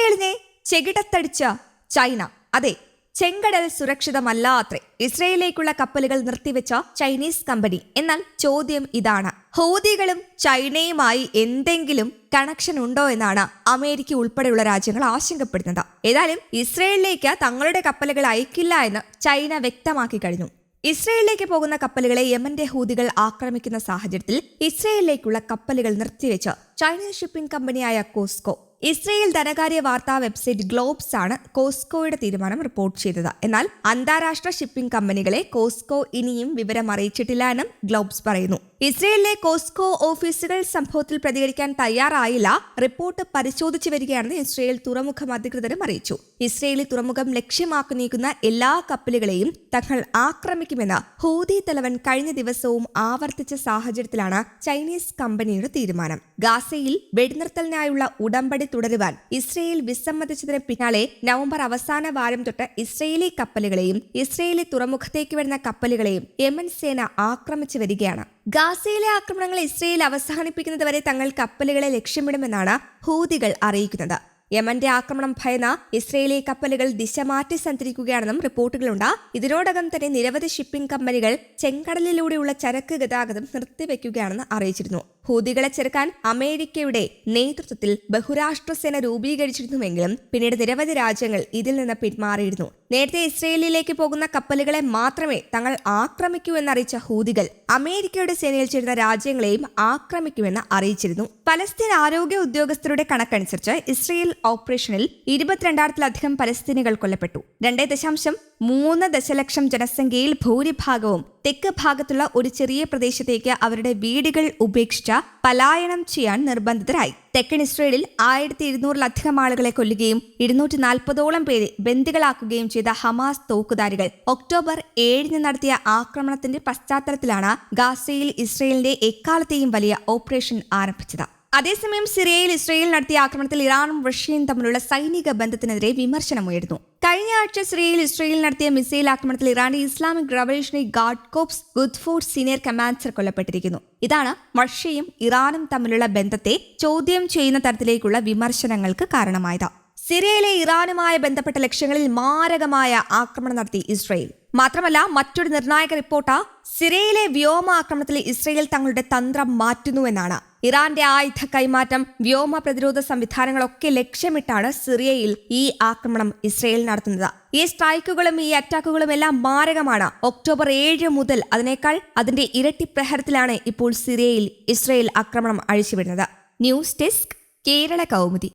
ഇസ്രയേലിനെ ചെകിടത്തടിച്ച ചൈന. അതെ ചെങ്കടൽ സുരക്ഷിതമല്ല അത്രേ ഇസ്രയേലിലേക്കുള്ള കപ്പലുകൾ നിർത്തിവെച്ച ചൈനീസ് കമ്പനി. എന്നാൽ ചോദ്യം ഇതാണ്. ഹൗദികളും ചൈനയുമായി എന്തെങ്കിലും കണക്ഷൻ ഉണ്ടോ എന്നാണ് അമേരിക്ക ഉൾപ്പെടെയുള്ള രാജ്യങ്ങൾ ആശങ്കപ്പെടുന്നത്. ഏതായാലും ഇസ്രയേലിലേക്ക് തങ്ങളുടെ കപ്പലുകൾ അയക്കില്ല എന്ന് ചൈന വ്യക്തമാക്കി കഴിഞ്ഞു. ഇസ്രയേലിലേക്ക് പോകുന്ന കപ്പലുകളെ യമന്റെ ഹൂതികൾ ആക്രമിക്കുന്ന സാഹചര്യത്തിൽ ഇസ്രയേലിലേക്കുള്ള കപ്പലുകൾ നിർത്തിവെച്ച് ചൈനീസ് ഷിപ്പിംഗ് കമ്പനിയായ കോസ്കോ ഇസ്രയേൽ ധനകാര്യ വാർത്താ വെബ്സൈറ്റ് ഗ്ലോബ്സ് ആണ് കോസ്കോയുടെ തീരുമാനം റിപ്പോർട്ട് ചെയ്തത്. എന്നാൽ അന്താരാഷ്ട്ര ഷിപ്പിംഗ് കമ്പനികളെ കോസ്കോ ഇനിയും വിവരം അറിയിച്ചിട്ടില്ല എന്നും ഗ്ലോബ്സ് പറയുന്നു. ഇസ്രയേലിലെ കോസ്കോ ഓഫീസുകൾ സംഭവത്തിൽ പ്രതികരിക്കാൻ തയ്യാറായില്ല. റിപ്പോർട്ട് പരിശോധിച്ചു വരികയാണെന്ന് ഇസ്രയേൽ തുറമുഖം അധികൃതരും അറിയിച്ചു. ഇസ്രയേലി തുറമുഖം ലക്ഷ്യമാക്കി നീക്കുന്ന എല്ലാ കപ്പലുകളെയും തങ്ങൾ ആക്രമിക്കുമെന്ന് ഹൂതി തലവൻ കഴിഞ്ഞ ദിവസവും ആവർത്തിച്ച സാഹചര്യത്തിലാണ് ചൈനീസ് കമ്പനിയുടെ തീരുമാനം. ഗാസയിൽ വെടിനിർത്തലിനായുള്ള ഉടമ്പടി തുടരുവാൻ ഇസ്രയേൽ വിസമ്മതിച്ചതിന് പിന്നാലെ നവംബർ അവസാന വാരം തൊട്ട് ഇസ്രയേലി കപ്പലുകളെയും ഇസ്രയേലി തുറമുഖത്തേക്ക് വരുന്ന കപ്പലുകളെയും യമൻ സേന ആക്രമിച്ചു വരികയാണ്. ഗാസയിലെ ആക്രമണങ്ങൾ ഇസ്രയേൽ അവസാനിപ്പിക്കുന്നതുവരെ തങ്ങൾ കപ്പലുകളെ ലക്ഷ്യമിടുമെന്നാണ് ഹൂതികൾ അറിയിക്കുന്നത്. യമന്റെ ആക്രമണം ഭയന്ന ഇസ്രയേലി കപ്പലുകൾ ദിശ മാറ്റി സഞ്ചരിക്കുകയാണെന്നും റിപ്പോർട്ടുകളുണ്ട്. ഇതിനോടകം തന്നെ നിരവധി ഷിപ്പിംഗ് കമ്പനികൾ ചെങ്കടലിലൂടെയുള്ള ചരക്ക് ഗതാഗതം നിർത്തിവെക്കുകയാണെന്ന് അറിയിച്ചിരുന്നു. ഹൂതികളെ ചെറുക്കാൻ അമേരിക്കയുടെ നേതൃത്വത്തിൽ ബഹുരാഷ്ട്ര സേന രൂപീകരിച്ചിരുന്നുവെങ്കിലും പിന്നീട് നിരവധി രാജ്യങ്ങൾ ഇതിൽ നിന്ന് പിന്മാറിയിരുന്നു. നേരത്തെ ഇസ്രയേലിലേക്ക് പോകുന്ന കപ്പലുകളെ മാത്രമേ തങ്ങൾ ആക്രമിക്കൂ എന്നറിയിച്ച ഹൂതികൾ അമേരിക്കയുടെ സേനയിൽ ചേരുന്ന രാജ്യങ്ങളെയും ആക്രമിക്കുമെന്ന് അറിയിച്ചിരുന്നു. പലസ്തീൻ ആരോഗ്യ ഉദ്യോഗസ്ഥരുടെ കണക്കനുസരിച്ച് ഇസ്രയേൽ ഓപ്പറേഷനിൽ ഇരുപത്തിരണ്ടായിരത്തിലധികം പലസ്തീനികൾ കൊല്ലപ്പെട്ടു. രണ്ടേ ദശാംശം മൂന്ന് ദശലക്ഷം ജനസംഖ്യയിൽ ഭൂരിഭാഗവും തെക്ക് ഭാഗത്തുള്ള ഒരു ചെറിയ പ്രദേശത്തേക്ക് അവരുടെ വീടുകൾ ഉപേക്ഷിച്ച പലായനം ചെയ്യാൻ നിർബന്ധിതരായി. തെക്കൻ ഇസ്രയേലിൽ ആയിരത്തി ഇരുന്നൂറിലധികം ആളുകളെ കൊല്ലുകയും ഇരുന്നൂറ്റി നാൽപ്പതോളം പേരെ ബന്ദികളാക്കുകയും ചെയ്ത ഹമാസ് തോക്കുധാരികൾ ഒക്ടോബർ ഏഴിന് നടത്തിയ ആക്രമണത്തിന്റെ പശ്ചാത്തലത്തിലാണ് ഗാസയിൽ ഇസ്രയേലിന്റെ എക്കാലത്തെയും വലിയ ഓപ്പറേഷൻ ആരംഭിച്ചത്. അതേസമയം സിറിയയിൽ ഇസ്രയേൽ നടത്തിയ ആക്രമണത്തിൽ ഇറാനും റഷ്യയും തമ്മിലുള്ള സൈനിക ബന്ധത്തിനെതിരെ വിമർശനമുയർന്നു കഴിഞ്ഞ ആഴ്ച സിറിയയിൽ ഇസ്രയേൽ നടത്തിയ മിസൈൽ ആക്രമണത്തിൽ ഇറാന്റെ Islamic revolutionary guard corps Quds Force senior commander കൊല്ലപ്പെട്ടിരിക്കുന്നു. ഇതാണ് റഷ്യയും ഇറാനും തമ്മിലുള്ള ബന്ധത്തെ ചോദ്യം ചെയ്യുന്ന തരത്തിലേക്കുള്ള വിമർശനങ്ങൾക്ക് കാരണമായത്. സിറിയയിലെ ഇറാനുമായി ബന്ധപ്പെട്ട ലക്ഷ്യങ്ങളിൽ മാരകമായ ആക്രമണം നടത്തി ഇസ്രയേൽ. മാത്രമല്ല മറ്റൊരു നിർണായക റിപ്പോർട്ട് സിറിയയിലെ വ്യോമാക്രമണത്തിൽ ഇസ്രയേൽ തങ്ങളുടെ തന്ത്രം മാറ്റുന്നുവെന്നാണ് ഇറാന്റെ ആയുധ കൈമാറ്റം വ്യോമ പ്രതിരോധ സംവിധാനങ്ങളൊക്കെ ലക്ഷ്യമിട്ടാണ് സിറിയയിൽ ഈ ആക്രമണം ഇസ്രയേൽ നടത്തുന്നത്. ഈ സ്ട്രൈക്കുകളും ഈ അറ്റാക്കുകളും എല്ലാം മാരകമാണ്. ഒക്ടോബർ ഏഴ് മുതൽ അതിനേക്കാൾ അതിന്റെ ഇരട്ടി പ്രഹരത്തിലാണ് ഇപ്പോൾ സിറിയയിൽ ഇസ്രയേൽ ആക്രമണം അഴിച്ചുവിടുന്നത്. News desk Kerala Kaumudi.